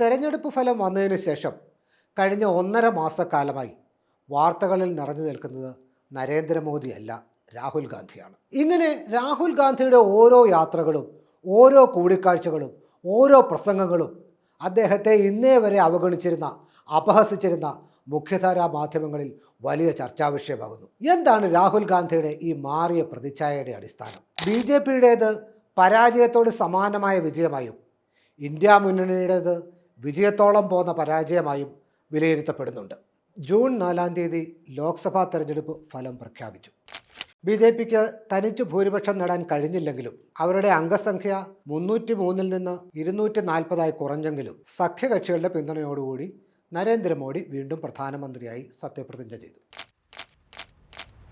തെരഞ്ഞെടുപ്പ് ഫലം വന്നതിന് ശേഷം കഴിഞ്ഞ ഒന്നര മാസക്കാലമായി വാർത്തകളിൽ നിറഞ്ഞു നിൽക്കുന്നത് നരേന്ദ്രമോദിയല്ല രാഹുൽ ഗാന്ധിയാണ്. ഇങ്ങനെ രാഹുൽ ഗാന്ധിയുടെ ഓരോ യാത്രകളും ഓരോ കൂടിക്കാഴ്ചകളും ഓരോ പ്രസംഗങ്ങളും അദ്ദേഹത്തെ ഇന്നേ വരെ അവഗണിച്ചിരുന്ന അപഹസിച്ചിരുന്ന മുഖ്യധാരാ മാധ്യമങ്ങളിൽ വലിയ ചർച്ചാ വിഷയമാകുന്നു. എന്താണ് രാഹുൽ ഗാന്ധിയുടെ ഈ മാറിയ പ്രതിച്ഛായയുടെ അടിസ്ഥാനം? ബി ജെ പിയുടേത് പരാജയത്തോട് സമാനമായ വിജയമായും ഇന്ത്യ മുന്നണിയുടേത് വിജയത്തോളം പോകുന്ന പരാജയമായും വിലയിരുത്തപ്പെടുന്നുണ്ട്. ജൂൺ നാലാം തീയതി ലോക്സഭാ തെരഞ്ഞെടുപ്പ് ഫലം പ്രഖ്യാപിച്ചു. ബി ജെ പിക്ക് തനിച്ച് ഭൂരിപക്ഷം നേടാൻ കഴിഞ്ഞില്ലെങ്കിലും അവരുടെ അംഗസംഖ്യ മുന്നൂറ്റി മൂന്നിൽ നിന്ന് ഇരുന്നൂറ്റി നാൽപ്പതായി കുറഞ്ഞെങ്കിലും സഖ്യകക്ഷികളുടെ പിന്തുണയോടുകൂടി നരേന്ദ്രമോദി വീണ്ടും പ്രധാനമന്ത്രിയായി സത്യപ്രതിജ്ഞ ചെയ്തു.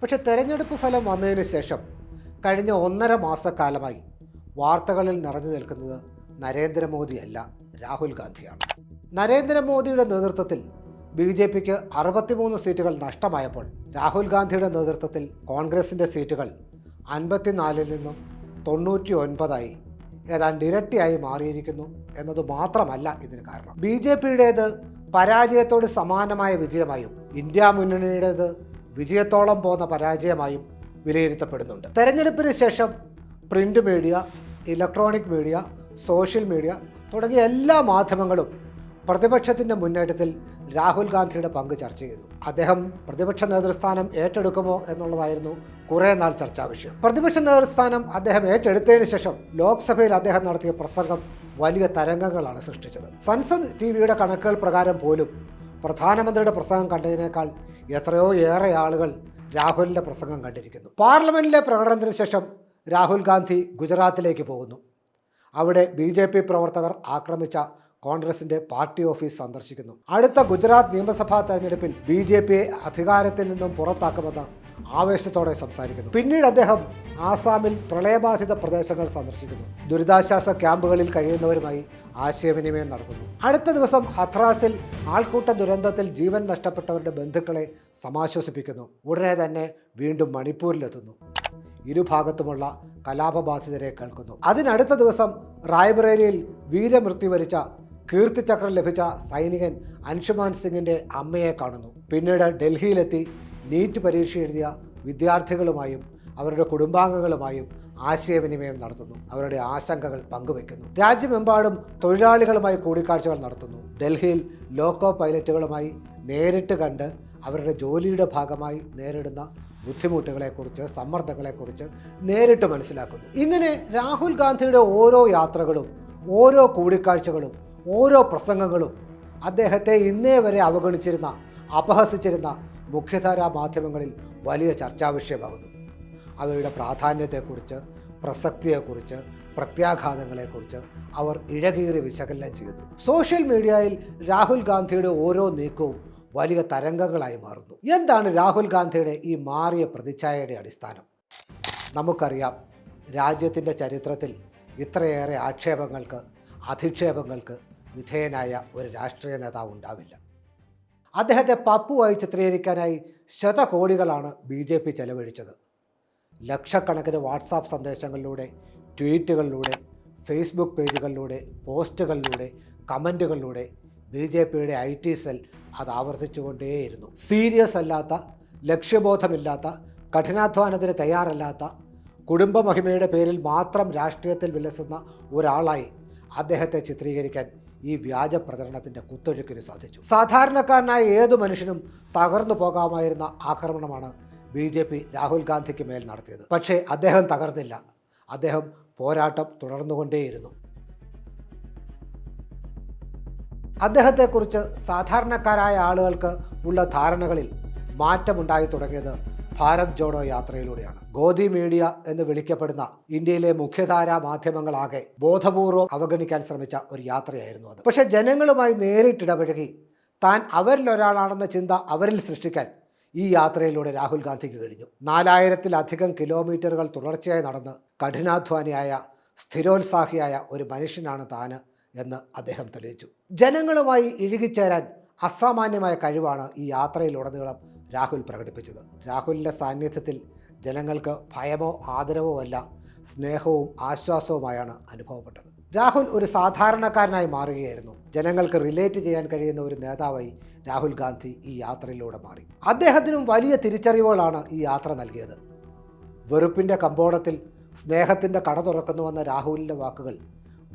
പക്ഷെ തെരഞ്ഞെടുപ്പ് ഫലം വന്നതിന് ശേഷം കഴിഞ്ഞ ഒന്നര മാസക്കാലമായി വാർത്തകളിൽ നിറഞ്ഞു നിൽക്കുന്നത് നരേന്ദ്രമോദിയല്ല. രാഹുൽ ഗാന്ധിയാണ്. നരേന്ദ്രമോദിയുടെ നേതൃത്വത്തിൽ ബി ജെ പിക്ക് അറുപത്തിമൂന്ന് സീറ്റുകൾ നഷ്ടമായപ്പോൾ രാഹുൽ ഗാന്ധിയുടെ നേതൃത്വത്തിൽ കോൺഗ്രസിന്റെ സീറ്റുകൾ അൻപത്തിനാലിൽ നിന്നും തൊണ്ണൂറ്റി ഒൻപതായി ഏതാണ്ട് ഇരട്ടിയായി മാറിയിരിക്കുന്നു എന്നത് മാത്രമല്ല ഇതിന് കാരണം. ബി ജെ പിയുടേത് പരാജയത്തോട് സമാനമായ വിജയമായും ഇന്ത്യ മുന്നണിയുടേത് വിജയത്തോളം പോന്ന പരാജയമായും വിലയിരുത്തപ്പെടുന്നുണ്ട്. തെരഞ്ഞെടുപ്പിന് ശേഷം print media electronic media social media തുടങ്ങിയ എല്ലാ മാധ്യമങ്ങളും പ്രതിപക്ഷത്തിന്റെ മുന്നേറ്റത്തിൽ രാഹുൽ ഗാന്ധിയുടെ പങ്ക് ചർച്ച ചെയ്തു അദ്ദേഹം പ്രതിപക്ഷ നേതൃസ്ഥാനം ഏറ്റെടുക്കുമോ എന്നുള്ളതായിരുന്നു കുറേ നാൾ ചർച്ചാ വിഷയം. പ്രതിപക്ഷ നേതൃസ്ഥാനം അദ്ദേഹം ഏറ്റെടുത്തതിന് ശേഷം ലോക്സഭയിൽ അദ്ദേഹം നടത്തിയ പ്രസംഗം വലിയ തരംഗങ്ങളാണ് സൃഷ്ടിച്ചത്. സൻസദ് ടി വിയുടെ കണക്കുകൾ പ്രകാരം പോലും പ്രധാനമന്ത്രിയുടെ പ്രസംഗം കണ്ടതിനേക്കാൾ എത്രയോ ഏറെ ആളുകൾ രാഹുലിന്റെ പ്രസംഗം കണ്ടിരിക്കുന്നു. പാർലമെന്റിലെ പ്രകടനത്തിന് ശേഷം രാഹുൽ ഗാന്ധി ഗുജറാത്തിലേക്ക് പോകുന്നു. അവിടെ ബി ജെ പി പ്രവർത്തകർ ആക്രമിച്ച കോൺഗ്രസിന്റെ പാർട്ടി ഓഫീസ് സന്ദർശിക്കുന്നു. അടുത്ത ഗുജറാത്ത് നിയമസഭാ തെരഞ്ഞെടുപ്പിൽ ബി ജെ പിയെ അധികാരത്തിൽ നിന്നും പുറത്താക്കുമെന്ന് ആവേശത്തോടെ സംസാരിക്കുന്നു. പിന്നീട് അദ്ദേഹം ആസാമിൽ പ്രളയബാധിത പ്രദേശങ്ങൾ സന്ദർശിക്കുന്നു. ദുരിതാശ്വാസ ക്യാമ്പുകളിൽ കഴിയുന്നവരുമായി ആശയവിനിമയം നടത്തുന്നു. അടുത്ത ദിവസം ഹത്രാസിൽ ആൾക്കൂട്ട ദുരന്തത്തിൽ ജീവൻ നഷ്ടപ്പെട്ടവരുടെ ബന്ധുക്കളെ സമാശ്വസിപ്പിക്കുന്നു. ഉടനെ തന്നെ വീണ്ടും മണിപ്പൂരിലെത്തുന്നു. ഇരുഭാഗത്തുമുള്ള കലാപബാധിതരെ കേൾക്കുന്നു. അതിനടുത്ത ദിവസം റായ്ബറേലിയിൽ വീരമൃത്യു വരിച്ച കീർത്തിചക്രം ലഭിച്ച സൈനികൻ അൻഷുമാൻ സിംഗിന്റെ അമ്മയെ കാണുന്നു. പിന്നീട് ഡൽഹിയിലെത്തി നീറ്റ് പരീക്ഷ എഴുതിയ വിദ്യാർത്ഥികളുമായും അവരുടെ കുടുംബാംഗങ്ങളുമായും ആശയവിനിമയം നടത്തുന്നു. അവരുടെ ആശങ്കകൾ പങ്കുവെക്കുന്നു രാജ്യമെമ്പാടും തൊഴിലാളികളുമായി കൂടിക്കാഴ്ചകൾ നടത്തുന്നു. ഡൽഹിയിൽ ലോക്കോ പൈലറ്റുകളുമായി നേരിട്ട് കണ്ട് അവരുടെ ജോലിയുടെ ഭാഗമായി നേരിടുന്ന ബുദ്ധിമുട്ടുകളെക്കുറിച്ച് സമ്മർദ്ദങ്ങളെക്കുറിച്ച് നേരിട്ട് മനസ്സിലാക്കുന്നു. ഇങ്ങനെ രാഹുൽ ഗാന്ധിയുടെ ഓരോ യാത്രകളും ഓരോ കൂടിക്കാഴ്ചകളും ഓരോ പ്രസംഗങ്ങളും അദ്ദേഹത്തെ ഇന്നേ വരെ അവഗണിച്ചിരുന്ന അപഹസിച്ചിരുന്ന മുഖ്യധാരാ മാധ്യമങ്ങളിൽ വലിയ ചർച്ചാ വിഷയമാകുന്നു പ്രാധാന്യത്തെക്കുറിച്ച് പ്രസക്തിയെക്കുറിച്ച് പ്രത്യാഘാതങ്ങളെക്കുറിച്ച് അവർ ഇഴകീറി വിശകലനം ചെയ്യുന്നു. സോഷ്യൽ മീഡിയയിൽ രാഹുൽ ഗാന്ധിയുടെ ഓരോ നീക്കവും വലിയ തരംഗങ്ങളായി മാറുന്നു. എന്താണ് രാഹുൽ ഗാന്ധിയുടെ ഈ മാറിയ പ്രതിച്ഛായയുടെ അടിസ്ഥാനം? നമുക്കറിയാം രാജ്യത്തിന്റെ ചരിത്രത്തിൽ ഇത്രയേറെ ആക്ഷേപങ്ങൾക്ക് അധിക്ഷേപങ്ങൾക്ക് വിധേയനായ ഒരു രാഷ്ട്രീയ നേതാവ് ഉണ്ടാവില്ല. അദ്ദേഹത്തെ പപ്പുവായി ചിത്രീകരിക്കാനായി ശതകോടികളാണ് ബി ജെ പി ചെലവഴിച്ചത്. ലക്ഷക്കണക്കിന് വാട്സാപ്പ് സന്ദേശങ്ങളിലൂടെ ട്വീറ്റുകളിലൂടെ ഫേസ്ബുക്ക് പേജുകളിലൂടെ പോസ്റ്റുകളിലൂടെ കമന്റുകളിലൂടെ ബി ജെ പിയുടെ ഐ ടി സെൽ അത് ആവർത്തിച്ചുകൊണ്ടേയിരുന്നു. സീരിയസ് അല്ലാത്ത ലക്ഷ്യബോധമില്ലാത്ത കഠിനാധ്വാനത്തിന് തയ്യാറല്ലാത്ത കുടുംബമഹിമയുടെ പേരിൽ മാത്രം രാഷ്ട്രീയത്തിൽ വിലസുന്ന ഒരാളായി അദ്ദേഹത്തെ ചിത്രീകരിക്കാൻ ഈ വ്യാജ പ്രചരണത്തിന്റെ കുത്തൊഴുക്കിന് സാധിച്ചു. സാധാരണക്കാരനായ ഏത് മനുഷ്യനും തകർന്നു പോകാമായിരുന്ന ആക്രമണമാണ് ബി ജെ പി രാഹുൽ ഗാന്ധിക്ക് മേൽ നടത്തിയത്. പക്ഷേ അദ്ദേഹം തകർന്നില്ല. അദ്ദേഹം പോരാട്ടം തുടർന്നുകൊണ്ടേയിരുന്നു. അദ്ദേഹത്തെക്കുറിച്ച് സാധാരണക്കാരായ ആളുകൾക്ക് ഉള്ള ധാരണകളിൽ മാറ്റമുണ്ടായി തുടങ്ങിയത് ഭാരത് ജോഡോ യാത്രയിലൂടെയാണ്. ഗോദി മീഡിയ എന്ന് വിളിക്കപ്പെടുന്ന ഇന്ത്യയിലെ മുഖ്യധാരാ മാധ്യമങ്ങളാകെ ബോധപൂർവം അവഗണിക്കാൻ ശ്രമിച്ച ഒരു യാത്രയായിരുന്നു അത്. പക്ഷേ ജനങ്ങളുമായി നേരിട്ടിടപഴകി താൻ അവരിലൊരാളാണെന്ന ചിന്ത അവരിൽ സൃഷ്ടിക്കാൻ ഈ യാത്രയിലൂടെ രാഹുൽ ഗാന്ധിക്ക് കഴിഞ്ഞു. നാലായിരത്തിലധികം കിലോമീറ്ററുകൾ തുടർച്ചയായി നടന്ന് കഠിനാധ്വാനിയായ സ്ഥിരോത്സാഹിയായ ഒരു മനുഷ്യനാണ് താന് എന്ന് അദ്ദേഹം തെളിയിച്ചു. ജനങ്ങളുമായി ഇഴുകിച്ചേരാൻ അസാമാന്യമായ കഴിവാണ് ഈ യാത്രയിലുടനീളം രാഹുൽ പ്രകടിപ്പിച്ചത്. രാഹുലിന്റെ സാന്നിധ്യത്തിൽ ജനങ്ങൾക്ക് ഭയമോ ആദരവോ അല്ല സ്നേഹവും ആശ്വാസവുമായാണ് അനുഭവപ്പെട്ടത്. രാഹുൽ ഒരു സാധാരണക്കാരനായി മാറുകയായിരുന്നു. ജനങ്ങൾക്ക് റിലേറ്റ് ചെയ്യാൻ കഴിയുന്ന ഒരു നേതാവായി രാഹുൽ ഗാന്ധി ഈ യാത്രയിലൂടെ മാറി. അദ്ദേഹത്തിനും വലിയ തിരിച്ചറിവുകളാണ് ഈ യാത്ര നൽകിയത്. വെറുപ്പിന്റെ കമ്പോളത്തിൽ സ്നേഹത്തിന്റെ കട തുറക്കുന്നുവെന്ന രാഹുലിന്റെ വാക്കുകൾ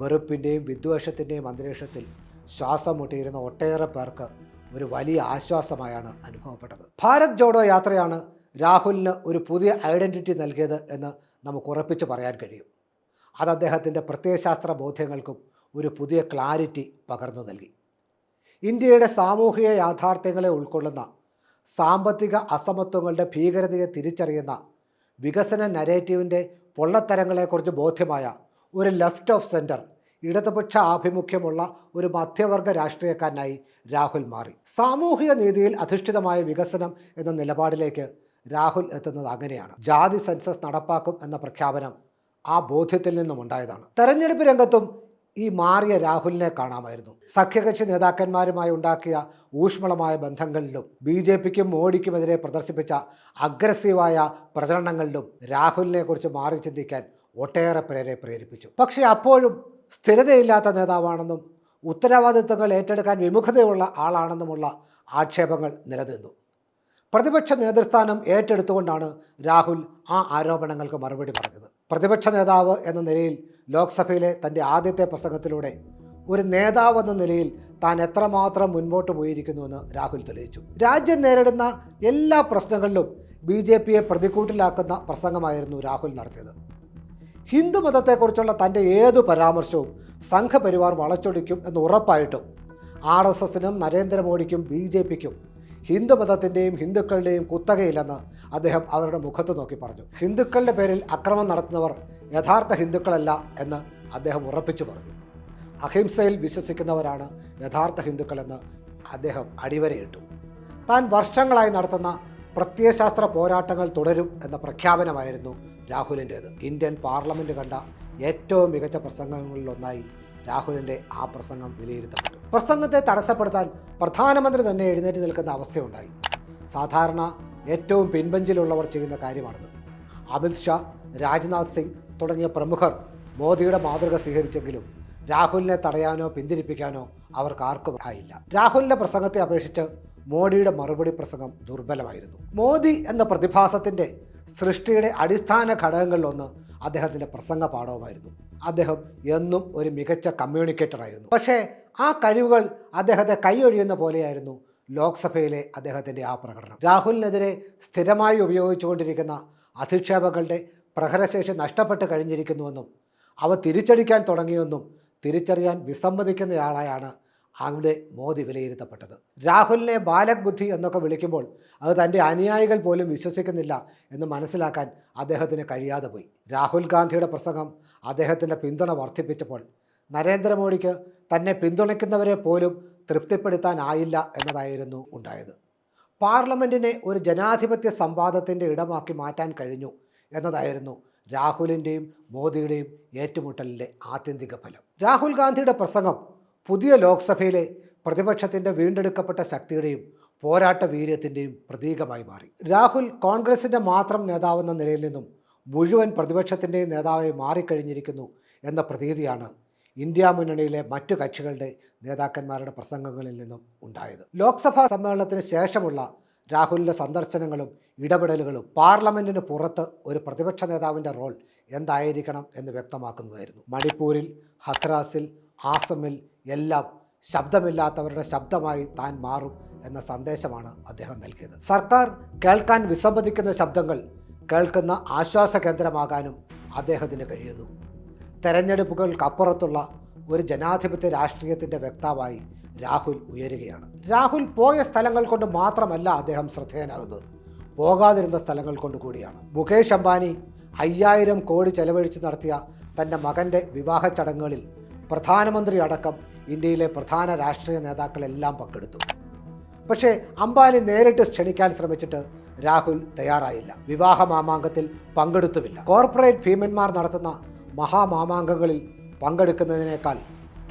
വെറുപ്പിന്റെയും വിദ്വേഷത്തിന്റെയും അന്തരീക്ഷത്തിൽ ശ്വാസം മുട്ടിയിരുന്ന ഒട്ടേറെ പേർക്ക് ഒരു വലിയ ആശ്വാസമായാണ് അനുഭവപ്പെട്ടത്. ഭാരത് ജോഡോ യാത്രയാണ് രാഹുലിന് ഒരു പുതിയ ഐഡന്റിറ്റി നൽകിയത് എന്ന് നമുക്ക് ഉറപ്പിച്ച് പറയാൻ കഴിയും. അത് അദ്ദേഹത്തിന്റെ പ്രത്യയശാസ്ത്ര ബോധ്യങ്ങൾക്കും ഒരു പുതിയ ക്ലാരിറ്റി പകർന്നു നൽകി. ഇന്ത്യയുടെ സാമൂഹിക യാഥാർത്ഥ്യങ്ങളെ ഉൾക്കൊള്ളുന്ന സാമ്പത്തിക അസമത്വങ്ങളുടെ ഭീകരതയെ തിരിച്ചറിയുന്ന വികസന നരേറ്റീവിന്റെ പൊള്ളത്തരങ്ങളെക്കുറിച്ച് ബോധ്യമായ ഒരു ലെഫ്റ്റ് ഓഫ് സെന്റർ ഇടതുപക്ഷ ആഭിമുഖ്യമുള്ള ഒരു മധ്യവർഗ രാഷ്ട്രീയക്കാരനായി രാഹുൽ മാറി. സാമൂഹിക നീതിയിൽ അധിഷ്ഠിതമായ വികസനം എന്ന നിലപാടിലേക്ക് രാഹുൽ എത്തുന്നത് അങ്ങനെയാണ്. ജാതി സെൻസസ് നടപ്പാക്കും എന്ന പ്രഖ്യാപനം ആ ബോധ്യത്തിൽ നിന്നും ഉണ്ടായതാണ്. തെരഞ്ഞെടുപ്പ് രംഗത്തും ഈ മാറിയ രാഹുലിനെ കാണാമായിരുന്നു. സഖ്യകക്ഷി നേതാക്കന്മാരുമായി ഉണ്ടാക്കിയ ഊഷ്മളമായ ബന്ധങ്ങളിലും ബി ജെ പിക്കും മോഡിക്കുമെതിരെ പ്രദർശിപ്പിച്ച അഗ്രസീവായ പ്രചരണങ്ങളിലും രാഹുലിനെ കുറിച്ച് മാറി ചിന്തിക്കാൻ ഒട്ടേറെ പേരെ പ്രേരിപ്പിച്ചു. പക്ഷേ അപ്പോഴും സ്ഥിരതയില്ലാത്ത നേതാവാണെന്നും ഉത്തരവാദിത്തങ്ങൾ ഏറ്റെടുക്കാൻ വിമുഖതയുള്ള ആളാണെന്നുമുള്ള ആക്ഷേപങ്ങൾ നിലനിന്നു. പ്രതിപക്ഷ നേതൃസ്ഥാനം ഏറ്റെടുത്തുകൊണ്ടാണ് രാഹുൽ ആ ആരോപണങ്ങൾക്ക് മറുപടി പറഞ്ഞത്. പ്രതിപക്ഷ നേതാവ് എന്ന നിലയിൽ ലോക്സഭയിലെ തന്റെ ആദ്യത്തെ പ്രസംഗത്തിലൂടെ ഒരു നേതാവ് എന്ന നിലയിൽ താൻ എത്രമാത്രം മുൻപോട്ട് പോയിരിക്കുന്നുവെന്ന് രാഹുൽ തെളിയിച്ചു. രാജ്യം നേരിടുന്ന എല്ലാ പ്രശ്നങ്ങളിലും ബി ജെ പിയെ പ്രതിക്കൂട്ടിലാക്കുന്ന പ്രസംഗമായിരുന്നു രാഹുൽ നടത്തിയത്. ഹിന്ദു മതത്തെക്കുറിച്ചുള്ള തന്റെ ഏത് പരാമർശവും സംഘപരിവാർ വളച്ചൊടിക്കും എന്ന് ഉറപ്പായിട്ടും ആർ എസ് എസിനും നരേന്ദ്രമോദിക്കും ബി ജെ പിക്കും ഹിന്ദു മതത്തിന്റെയും ഹിന്ദുക്കളുടെയും കുത്തകയില്ലെന്ന് അദ്ദേഹം അവരുടെ മുഖത്ത് നോക്കി പറഞ്ഞു. ഹിന്ദുക്കളുടെ പേരിൽ അക്രമം നടത്തുന്നവർ യഥാർത്ഥ ഹിന്ദുക്കളല്ല എന്ന് അദ്ദേഹം ഉറപ്പിച്ചു പറഞ്ഞു. അഹിംസയിൽ വിശ്വസിക്കുന്നവരാണ് യഥാർത്ഥ ഹിന്ദുക്കളെന്ന് അദ്ദേഹം അടിവരയിട്ടു. താൻ വർഷങ്ങളായി നടത്തുന്ന പ്രത്യയശാസ്ത്ര പോരാട്ടങ്ങൾ തുടരും എന്ന പ്രഖ്യാപനമായിരുന്നു രാഹുലിന്റേത്. ഇന്ത്യൻ പാർലമെന്റ് കണ്ട ഏറ്റവും മികച്ച പ്രസംഗങ്ങളിലൊന്നായി രാഹുലിന്റെ ആ പ്രസംഗം വിലയിരുത്തപ്പെട്ടു. പ്രസംഗത്തെ തടസ്സപ്പെടുത്താൻ പ്രധാനമന്ത്രി തന്നെ എഴുന്നേറ്റ് നിൽക്കുന്ന അവസ്ഥയുണ്ടായി. സാധാരണ ഏറ്റവും പിൻബഞ്ചിലുള്ളവർ ചെയ്യുന്ന കാര്യമാണിത്. അമിത് ഷാ രാജ്നാഥ് സിംഗ് തുടങ്ങിയ പ്രമുഖർ മോദിയുടെ മാതൃക സ്വീകരിച്ചെങ്കിലും രാഹുലിനെ തടയാനോ പിന്തിരിപ്പിക്കാനോ അവർക്ക് ആർക്കും ആയില്ല. രാഹുലിന്റെ പ്രസംഗത്തെ അപേക്ഷിച്ച് മോഡിയുടെ മറുപടി പ്രസംഗം ദുർബലമായിരുന്നു. മോദി എന്ന പ്രതിഭാസത്തിന്റെ സൃഷ്ടിയുടെ അടിസ്ഥാന ഘടകങ്ങളിലൊന്ന് അദ്ദേഹത്തിന്റെ പ്രസംഗ പാഠവുമായിരുന്നു അദ്ദേഹം എന്നും ഒരു മികച്ച കമ്മ്യൂണിക്കേറ്ററായിരുന്നു. പക്ഷേ ആ കഴിവുകൾ അദ്ദേഹത്തെ കൈയൊഴിയുന്ന പോലെയായിരുന്നു ലോക്സഭയിലെ അദ്ദേഹത്തിന്റെ ആ പ്രകടനം. രാഹുലിനെതിരെ സ്ഥിരമായി ഉപയോഗിച്ചുകൊണ്ടിരിക്കുന്ന അധിക്ഷേപങ്ങളുടെ പ്രഹരശേഷി നഷ്ടപ്പെട്ട് കഴിഞ്ഞിരിക്കുന്നുവെന്നും അവ തിരിച്ചടിക്കാൻ തുടങ്ങിയെന്നും തിരിച്ചറിയാൻ വിസമ്മതിക്കുന്നയാളായാണ് അവിടെ മോദി വിലയിരുത്തപ്പെട്ടത്. രാഹുലിനെ ബാലക് ബുദ്ധി എന്നൊക്കെ വിളിക്കുമ്പോൾ അത് തന്റെ അനുയായികൾ പോലും വിശ്വസിക്കുന്നില്ല എന്ന് മനസ്സിലാക്കാൻ അദ്ദേഹത്തിന് കഴിയാതെ പോയി. രാഹുൽ ഗാന്ധിയുടെ പ്രസംഗം അദ്ദേഹത്തിന്റെ പിന്തുണ വർദ്ധിപ്പിച്ചപ്പോൾ നരേന്ദ്രമോദിക്ക് തന്നെ പിന്തുണയ്ക്കുന്നവരെ പോലും തൃപ്തിപ്പെടുത്താനായില്ല എന്നതായിരുന്നു ഉണ്ടായത്. പാർലമെന്റിനെ ഒരു ജനാധിപത്യ സംവാദത്തിന്റെ ഇടമാക്കി മാറ്റാൻ കഴിഞ്ഞു എന്നതായിരുന്നു രാഹുലിന്റെയും മോദിയുടെയും ഏറ്റുമുട്ടലിന്റെ ആത്യന്തിക ഫലം. രാഹുൽ ഗാന്ധിയുടെ പ്രസംഗം പുതിയ ലോക്സഭയിലെ പ്രതിപക്ഷത്തിന്റെ വീണ്ടെടുക്കപ്പെട്ട ശക്തിയുടെയും പോരാട്ട വീര്യത്തിന്റെയും പ്രതീകമായി മാറി. രാഹുൽ കോൺഗ്രസിന്റെ മാത്രം നേതാവെന്ന നിലയിൽ നിന്നും മുഴുവൻ പ്രതിപക്ഷത്തിന്റെയും നേതാവായി മാറിക്കഴിഞ്ഞിരിക്കുന്നു എന്ന പ്രതീതിയാണ് ഇന്ത്യ മുന്നണിയിലെ മറ്റു കക്ഷികളുടെ നേതാക്കന്മാരുടെ പ്രസംഗങ്ങളിൽ നിന്നും ഉണ്ടായത്. ലോക്സഭാ സമ്മേളനത്തിന് ശേഷമുള്ള രാഹുലിന്റെ സന്ദർശനങ്ങളും ഇടപെടലുകളും പാർലമെന്റിന് പുറത്ത് ഒരു പ്രതിപക്ഷ നേതാവിന്റെ റോൾ എന്തായിരിക്കണം എന്ന് വ്യക്തമാക്കുന്നതായിരുന്നു. മണിപ്പൂരിൽ ഹത്രാസിൽ ആസമിൽ എല്ലാം ശബ്ദമില്ലാത്തവരുടെ ശബ്ദമായി താൻ മാറും എന്ന സന്ദേശമാണ് അദ്ദേഹം നൽകിയത്. സർക്കാർ കേൾക്കാൻ വിസമ്മതിക്കുന്ന ശബ്ദങ്ങൾ കേൾക്കുന്ന ആശ്വാസ കേന്ദ്രമാകാനും അദ്ദേഹത്തിന് കഴിയുന്നു. തെരഞ്ഞെടുപ്പുകൾക്കപ്പുറത്തുള്ള ഒരു ജനാധിപത്യ രാഷ്ട്രീയത്തിന്റെ വ്യക്താവായി രാഹുൽ ഉയരുകയാണ്. രാഹുൽ പോയ സ്ഥലങ്ങൾ കൊണ്ട് മാത്രമല്ല അദ്ദേഹം ശ്രദ്ധേയനാകുന്നത്. പോകാതിരുന്ന സ്ഥലങ്ങൾ കൊണ്ട് കൂടിയാണ്. മുകേഷ് അംബാനി അയ്യായിരം കോടി ചെലവഴിച്ച് നടത്തിയ തന്റെ മകന്റെ വിവാഹ ചടങ്ങുകളിൽ പ്രധാനമന്ത്രി അടക്കം ഇന്ത്യയിലെ പ്രധാന രാഷ്ട്രീയ നേതാക്കളെല്ലാം പങ്കെടുത്തു. പക്ഷേ അംബാനി നേരിട്ട് ക്ഷണിക്കാൻ ശ്രമിച്ചിട്ട് രാഹുൽ തയ്യാറായില്ല. വിവാഹ മാമാങ്കത്തിൽ പങ്കെടുത്തുമില്ല. കോർപ്പറേറ്റ് ഭീമന്മാർ നടത്തുന്ന മഹാമാമാങ്കങ്ങളിൽ പങ്കെടുക്കുന്നതിനേക്കാൾ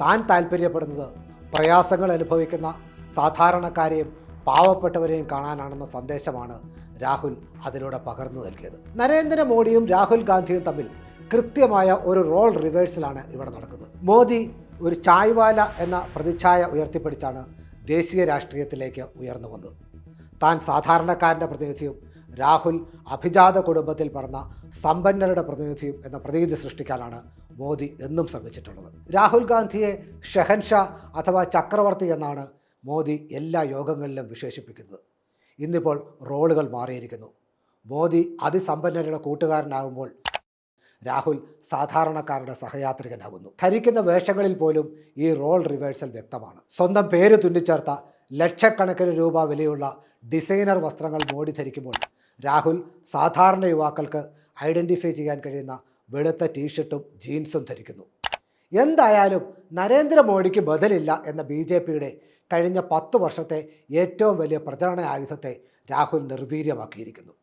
താൻ താല്പര്യപ്പെടുന്നത് പ്രയാസങ്ങൾ അനുഭവിക്കുന്ന സാധാരണക്കാരെയും പാവപ്പെട്ടവരെയും കാണാനാണെന്ന സന്ദേശമാണ് രാഹുൽ അതിലൂടെ പകർന്നു നൽകിയത്. നരേന്ദ്രമോദിയും രാഹുൽ ഗാന്ധിയും തമ്മിൽ കൃത്യമായ ഒരു റോൾ റിവേഴ്സലാണ് ഇവിടെ നടക്കുന്നത്. മോദി ഒരു ചായ്വാല എന്ന പ്രതിച്ഛായ ഉയർത്തിപ്പിടിച്ചാണ് ദേശീയ രാഷ്ട്രീയത്തിലേക്ക് ഉയർന്നു വന്നത്. താൻ സാധാരണക്കാരന്റെ പ്രതിനിധിയും രാഹുൽ അഭിജാത കുടുംബത്തിൽ പറഞ്ഞ സമ്പന്നരുടെ പ്രതിനിധിയും എന്ന പ്രതീതി സൃഷ്ടിക്കാനാണ് മോദി എന്നും ശ്രമിച്ചിട്ടുള്ളത്. രാഹുൽ ഗാന്ധിയെ ഷെഹൻഷാ അഥവാ ചക്രവർത്തി എന്നാണ് മോദി എല്ലാ യോഗങ്ങളിലും വിശേഷിപ്പിക്കുന്നത്. ഇന്നിപ്പോൾ റോളുകൾ മാറിയിരിക്കുന്നു. മോദി അതിസമ്പന്നരുടെ കൂട്ടുകാരനാകുമ്പോൾ രാഹുൽ സാധാരണക്കാരുടെ സഹയാത്രികനാകുന്നു. ധരിക്കുന്ന വേഷങ്ങളിൽ പോലും ഈ റോൾ റിവേഴ്സൽ വ്യക്തമാണ്. സ്വന്തം പേര് തുന്നിച്ചേർത്ത ലക്ഷക്കണക്കിന് രൂപ വിലയുള്ള ഡിസൈനർ വസ്ത്രങ്ങൾ മോടി ധരിക്കുമ്പോൾ രാഹുൽ സാധാരണ യുവാക്കൾക്ക് ഐഡന്റിഫൈ ചെയ്യാൻ കഴിയുന്ന വെളുത്ത ടീഷർട്ടും ജീൻസും ധരിക്കുന്നു. എന്തായാലും നരേന്ദ്രമോദിക്ക് ബദലില്ല എന്ന ബി ജെ പിയുടെ കഴിഞ്ഞ പത്ത് വർഷത്തെ ഏറ്റവും വലിയ പ്രചരണ ആയുധത്തെ രാഹുൽ നിർവീര്യമാക്കിയിരിക്കുന്നു.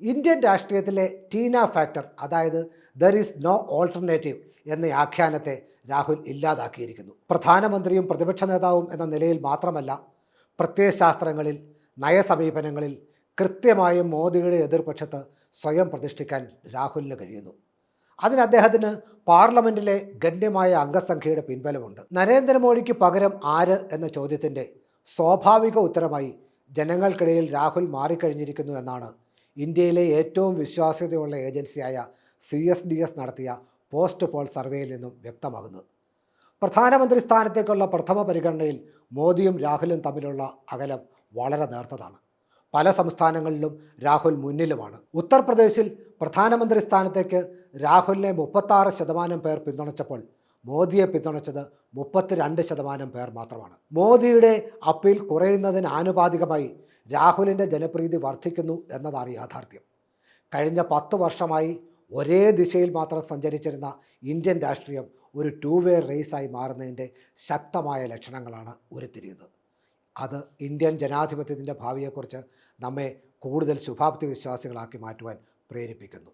ഇന്ത്യൻ രാഷ്ട്രീയത്തിലെ ടീന ഫാക്ടർ അതായത് ദർ ഈസ് നോ ഓൾട്ടർനേറ്റീവ് എന്ന ആഖ്യാനത്തെ രാഹുൽ ഇല്ലാതാക്കിയിരിക്കുന്നു. പ്രധാനമന്ത്രിയും പ്രതിപക്ഷ നേതാവും എന്ന നിലയിൽ മാത്രമല്ല പ്രത്യയശാസ്ത്രങ്ങളിൽ നയസമീപനങ്ങളിൽ കൃത്യമായും മോദിയുടെ എതിർപക്ഷത്ത് സ്വയം പ്രതിഷ്ഠിക്കാൻ രാഹുലിന് കഴിയുന്നു. അതിന് അദ്ദേഹത്തിന് പാർലമെന്റിലെ ഗണ്യമായ അംഗസംഖ്യയുടെ പിൻബലമുണ്ട്. നരേന്ദ്രമോദിക്ക് പകരം ആര് എന്ന ചോദ്യത്തിന്റെ സ്വാഭാവിക ഉത്തരമായി ജനങ്ങൾക്കിടയിൽ രാഹുൽ മാറിക്കഴിഞ്ഞിരിക്കുന്നു എന്നാണ് ഇന്ത്യയിലെ ഏറ്റവും വിശ്വാസ്യതയുള്ള ഏജൻസിയായ സി എസ് ഡി എസ് നടത്തിയ പോസ്റ്റ് പോൾ സർവേയിൽ നിന്നും വ്യക്തമാകുന്നത്. പ്രധാനമന്ത്രി സ്ഥാനത്തേക്കുള്ള പ്രഥമ പരിഗണനയിൽ മോദിയും രാഹുലും തമ്മിലുള്ള അകലം വളരെ നേർത്തതാണ്. പല സംസ്ഥാനങ്ങളിലും രാഹുൽ മുന്നിലുമാണ്. ഉത്തർപ്രദേശിൽ പ്രധാനമന്ത്രി സ്ഥാനത്തേക്ക് രാഹുലിനെ മുപ്പത്താറ് ശതമാനം പേർ പിന്തുണച്ചപ്പോൾ മോദിയെ പിന്തുണച്ചത് മുപ്പത്തിരണ്ട് ശതമാനം പേർ മാത്രമാണ്. മോദിയുടെ അപ്പീൽ കുറയുന്നതിന് ആനുപാതികമായി രാഹുലിന്റെ ജനപ്രീതി വർദ്ധിക്കുന്നു എന്നതാണ് യാഥാർത്ഥ്യം. കഴിഞ്ഞ പത്ത് വർഷമായി ഒരേ ദിശയിൽ മാത്രം സഞ്ചരിച്ചിരുന്ന ഇന്ത്യൻ രാഷ്ട്രീയം ഒരു ടൂ വേ റേസായി മാറുന്നതിന്റെ ശക്തമായ ലക്ഷണങ്ങളാണ് ഉരുത്തിരിയുന്നത്. അത് ഇന്ത്യൻ ജനാധിപത്യത്തിന്റെ ഭാവിയെക്കുറിച്ച് നമ്മെ കൂടുതൽ ശുഭാപ്തി വിശ്വാസികളാക്കി മാറ്റുവാൻ പ്രേരിപ്പിക്കുന്നു.